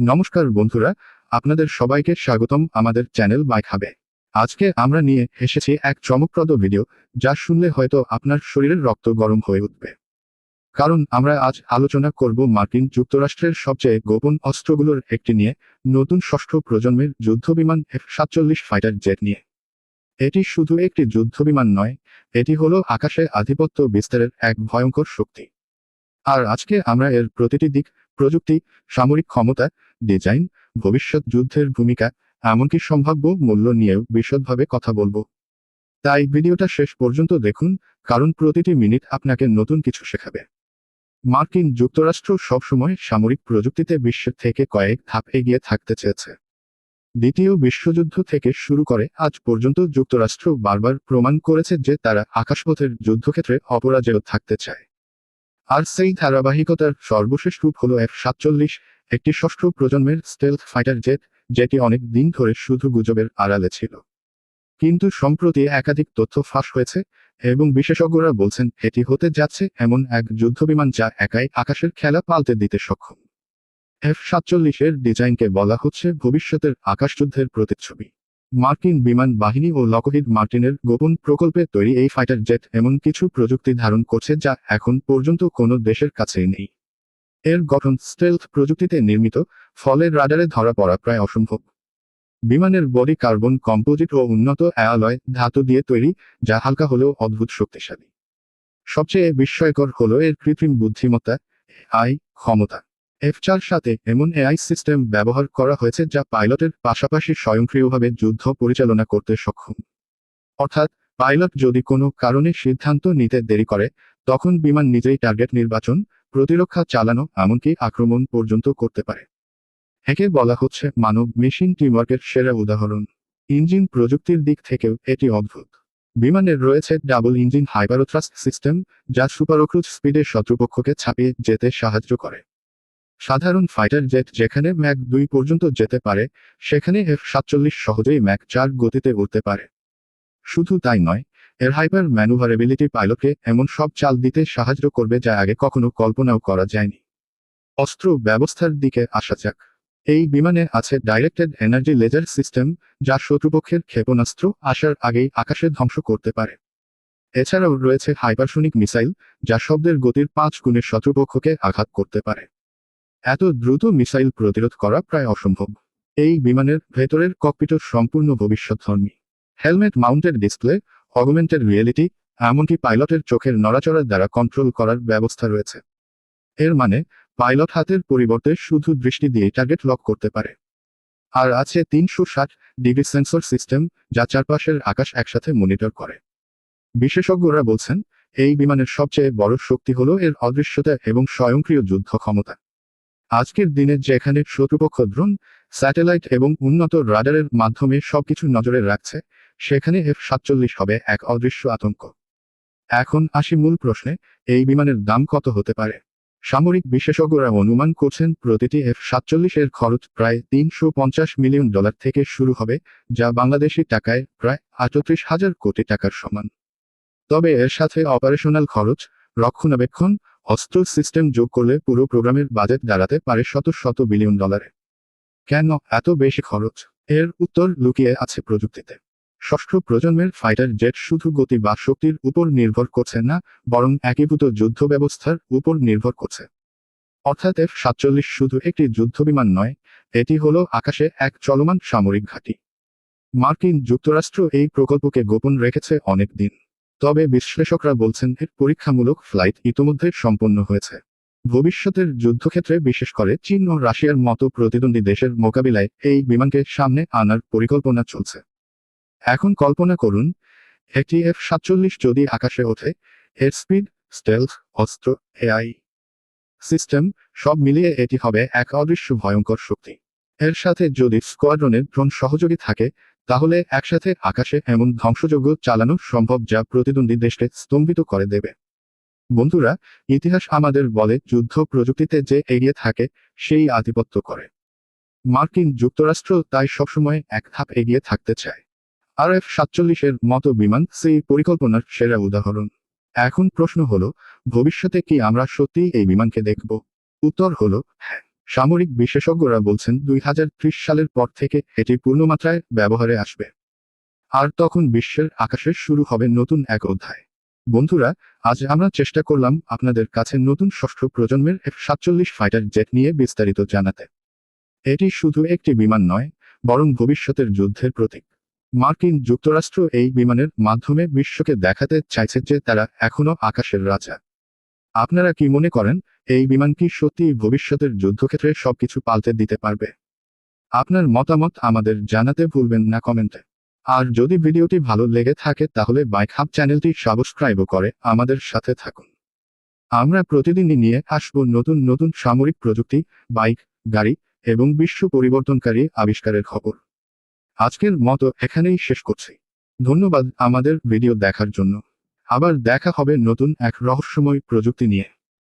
নমস্কার বন্ধুরা, আপনাদের সবাইকে স্বাগতম আমাদের চ্যানেল বাইক হাবে আজকে আমরা নিয়ে এসেছি এক চমকপ্রদ ভিডিও যা শুনলে হয়তো আপনার শরীরের রক্ত গরম হয়ে উঠবে। কারণ আমরা আজ আলোচনা করব মার্কিন যুক্তরাষ্ট্রের সবচেয়ে গোপন অস্ত্রগুলোর একটি নিয়ে, নতুন ষষ্ঠ প্রজন্মের যুদ্ধবিমান এফ সাতচল্লিশ ফাইটার জেট নিয়ে। এটি শুধু একটি যুদ্ধবিমান নয়, এটি হলো আকাশে আধিপত্য বিস্তারের এক ভয়ঙ্কর শক্তি। আর আজকে আমরা এর প্রতিটি দিক প্রযুক্তি, সামরিক ক্ষমতা, ডিজাইন, ভবিষ্যৎ যুদ্ধের ভূমিকা, এমনকি সম্ভাব্য মূল্য নিয়েও বিশদভাবে কথা বলব। তাই ভিডিওটা শেষ পর্যন্ত দেখুন, কারণ প্রতিটি মিনিট আপনাকে নতুন কিছু শেখাবে। মার্কিন যুক্তরাষ্ট্র সবসময় সামরিক প্রযুক্তিতে বিশ্বের থেকে কয়েক ধাপ এগিয়ে থাকতে চেয়েছে। দ্বিতীয় বিশ্বযুদ্ধ থেকে শুরু করে আজ পর্যন্ত যুক্তরাষ্ট্র বারবার প্রমাণ করেছে যে তারা আকাশপথের যুদ্ধক্ষেত্রে অপরাজেয় থাকতে চায়। আর সেই ধারাবাহিকতার সর্বশেষ রূপ হল এফ সাতচল্লিশ, একটি ষষ্ঠ প্রজন্মের স্টেলথ ফাইটার জেট যেটি অনেক দিন ধরে শুধু গুজবের আড়ালে ছিল। কিন্তু সম্প্রতি একাধিক তথ্য ফাঁস হয়েছে, এবং বিশেষজ্ঞরা বলছেন এটি হতে যাচ্ছে এমন এক যুদ্ধবিমান যা একাই আকাশের খেলা পাল্টে দিতে সক্ষম। এফ সাতচল্লিশের ডিজাইনকে বলা হচ্ছে ভবিষ্যতের আকাশযুদ্ধের প্রতিচ্ছবি। মার্কিন বিমান বাহিনী ও লকহিড মার্টিনের গোপন প্রকল্পে তৈরি এই ফাইটার জেট এমন কিছু প্রযুক্তি ধারণ করছে যা এখন পর্যন্ত কোনো দেশের কাছেই নেই। এর গঠন স্টেলথ প্রযুক্তিতে নির্মিত, ফলে রাডারে ধরা পড়া প্রায় অসম্ভব। বিমানের বডি কার্বন কম্পোজিট ও উন্নত অ্যালয় ধাতু দিয়ে তৈরি, যা হালকা হলেও অদ্ভুত শক্তিশালী। সবচেয়ে বিস্ময়কর হল এর কৃত্রিম বুদ্ধিমত্তা আই ক্ষমতা। এফ চার সাথে এমন এআই সিস্টেম ব্যবহার করা হয়েছে যা পাইলটের পাশাপাশি স্বয়ংক্রিয়ভাবে যুদ্ধ পরিচালনা করতে সক্ষম। অর্থাৎ, পাইলট যদি কোনো কারণে সিদ্ধান্ত নিতে দেরি করে, তখন বিমান নিজেই টার্গেট নির্বাচন, প্রতিরক্ষা চালানো, এমনকি আক্রমণ পর্যন্ত করতে পারে। একে বলা হচ্ছে মানব মেশিন টিমওয়ার্কের সেরা উদাহরণ। ইঞ্জিন প্রযুক্তির দিক থেকেও এটি অদ্ভুত। বিমানের রয়েছে ডাবল ইঞ্জিন হাইপারোথ্রাস্ট সিস্টেম, যা সুপারক্রুজ স্পিডে শত্রুপক্ষকে ছাপিয়ে যেতে সাহায্য করে। সাধারণ ফাইটার জেট যেখানে ম্যাক দুই পর্যন্ত যেতে পারে, সেখানে এফ সাতচল্লিশ সহজেই ম্যাক চার গতিতে উঠতে পারে। শুধু তাই নয়, এর হাইপার ম্যানুভারেবিলিটি পাইলটকে এমন সব চাল দিতে সাহায্য করবে যা আগে কখনো কল্পনাও করা যায়নি। অস্ত্র ব্যবস্থার দিকে আসা যাক। এই বিমানে আছে ডাইরেক্টেড এনার্জি লেজার সিস্টেম, যা শত্রুপক্ষের ক্ষেপণাস্ত্র আসার আগেই আকাশে ধ্বংস করতে পারে। এছাড়াও রয়েছে হাইপারসোনিক মিসাইল, যা শব্দের গতির পাঁচ গুণের শত্রুপক্ষকে আঘাত করতে পারে। এত দ্রুত মিসাইল প্রতিরোধ করা প্রায় অসম্ভব। এই বিমানের ভেতরের ককপিটও সম্পূর্ণ ভবিষ্যৎধর্মী helmet mounted display, augmented reality, এমনকি পাইলটের চোখের নড়াচড়ার দ্বারা কন্ট্রোল করার ব্যবস্থা রয়েছে। এর মানে পাইলট হাতের পরিবর্তে শুধু দৃষ্টি দিয়ে টার্গেট লক করতে পারে। আর আছে তিনশো ষাট ডিগ্রি সেন্সর সিস্টেম, যা চারপাশের আকাশ একসাথে মনিটর করে। বিশেষজ্ঞরা বলছেন, এই বিমানের সবচেয়ে বড় শক্তি হল এর অদৃশ্যতা এবং স্বয়ংক্রিয় যুদ্ধ ক্ষমতা আজকের দিনে যেখানে শত্রুপক্ষ ড্রোন, স্যাটেলাইট এবং উন্নত রাডারের মাধ্যমে সবকিছু নজরে রাখছে, সেখানে এফ সাতচল্লিশ হবে এক অদৃশ্য আতঙ্ক। এখন আসি মূল প্রশ্নে, এই বিমানের দাম কত হতে পারে? সামরিক বিশেষজ্ঞরা অনুমান করছেন প্রতিটি এফ সাতচল্লিশের খরচ প্রায় তিনশো পঞ্চাশ মিলিয়ন ডলার থেকে শুরু হবে, যা বাংলাদেশি টাকায় প্রায় আটত্রিশ হাজার কোটি টাকার সমান। তবে এর সাথে অপারেশনাল খরচ, রক্ষণাবেক্ষণ অস্ত্র সিস্টেম যোগ করলে পুরো প্রোগ্রামের বাজেট দাঁড়াতে পারে শত শত বিলিয়ন ডলারে। কেন এত বেশি খরচ? এর উত্তর লুকিয়ে আছে প্রযুক্তিতে। ষষ্ঠ প্রজন্মের ফাইটার জেট শুধু গতি বা শক্তির উপর নির্ভর করছে না, বরং একীভূত যুদ্ধ ব্যবস্থার উপর নির্ভর করছে। অর্থাৎ এফ সাতচল্লিশ শুধু একটি যুদ্ধবিমান নয়, এটি হল আকাশে এক চলমান সামরিক ঘাঁটি। মার্কিন যুক্তরাষ্ট্র এই প্রকল্পকে গোপন রেখেছে অনেক দিন। তবে বিশ্লেষকরা বলছেন, এর পরীক্ষামূলক ফ্লাইট ইতোমধ্যে সম্পন্ন হয়েছে। ভবিষ্যতের যুদ্ধক্ষেত্রে, বিশেষ করে চীন ও রাশিয়ার মতো প্রতিদ্বন্দ্বী দেশের মোকাবিলায়, এই বিমানকে সামনে আনার পরিকল্পনা চলছে। এখন কল্পনা করুন, একটি এফ সাতচল্লিশ যদি আকাশে ওঠে, এর স্পিড, স্টেলথ, অস্ত্র এআই সিস্টেম, সব মিলিয়ে এটি হবে এক অদৃশ্য ভয়ঙ্কর শক্তি। এর সাথে যদি স্কোয়াড্রনের ড্রোন সহযোগী থাকে তাহলে একসাথে আকাশে এমন ধ্বংসযোগ্য চালানো সম্ভব যা প্রতিদ্বন্দ্বী দেশকে স্তম্ভিত করে দেবে। বন্ধুরা, ইতিহাস আমাদের বলে যুদ্ধ প্রযুক্তিতে যে এগিয়ে থাকে, সেই আধিপত্য করে। মার্কিন যুক্তরাষ্ট্র তাই সবসময় এক ধাপ এগিয়ে থাকতে চায়। আর এফ সাতচল্লিশের মতো বিমান সেই পরিকল্পনার সেরা উদাহরণ। এখন প্রশ্ন হলো, ভবিষ্যতে কি আমরা সত্যিই এই বিমানকে দেখব? উত্তর হলো হ্যাঁ। সামরিক বিশেষজ্ঞরা বলছেন দুই হাজার ত্রিশ সালের পর থেকে এটি পূর্ণমাত্রায় ব্যবহারে আসবে। আর তখন বিশ্বের আকাশে শুরু হবে নতুন এক অধ্যায়। বন্ধুরা, আজ আমরা চেষ্টা করলাম আপনাদের কাছে নতুন ষষ্ঠ প্রজন্মের এফ সাতচল্লিশ ফাইটার জেট নিয়ে বিস্তারিত জানাতে। এটি শুধু একটি বিমান নয়, বরং ভবিষ্যতের যুদ্ধের প্রতীক। মার্কিন যুক্তরাষ্ট্র এই বিমানের মাধ্যমে বিশ্বকে দেখাতে চাইছে যে তারা এখনও আকাশের রাজা। আপনারা কি মনে করেন এই বিমান কি সত্যিই ভবিষ্যতের যুদ্ধক্ষেত্রে সবকিছু পাল্টে দিতে পারবে? আপনার মতামত আমাদের জানাতে ভুলবেন না কমেন্টে। আর যদি ভিডিওটি ভালো লেগে থাকে তাহলে বাইক হাব চ্যানেলটি সাবস্ক্রাইবও করে আমাদের সাথে থাকুন। আমরা প্রতিদিনই নিয়ে আসব নতুন নতুন সামরিক প্রযুক্তি, বাইক, গাড়ি এবং বিশ্ব পরিবর্তনকারী আবিষ্কারের খবর। আজকের মতো এখানেই শেষ করছি। ধন্যবাদ আমাদের ভিডিও দেখার জন্য। আবার দেখা হবে নতুন এক রহস্যময় প্রযুক্তি নিয়ে।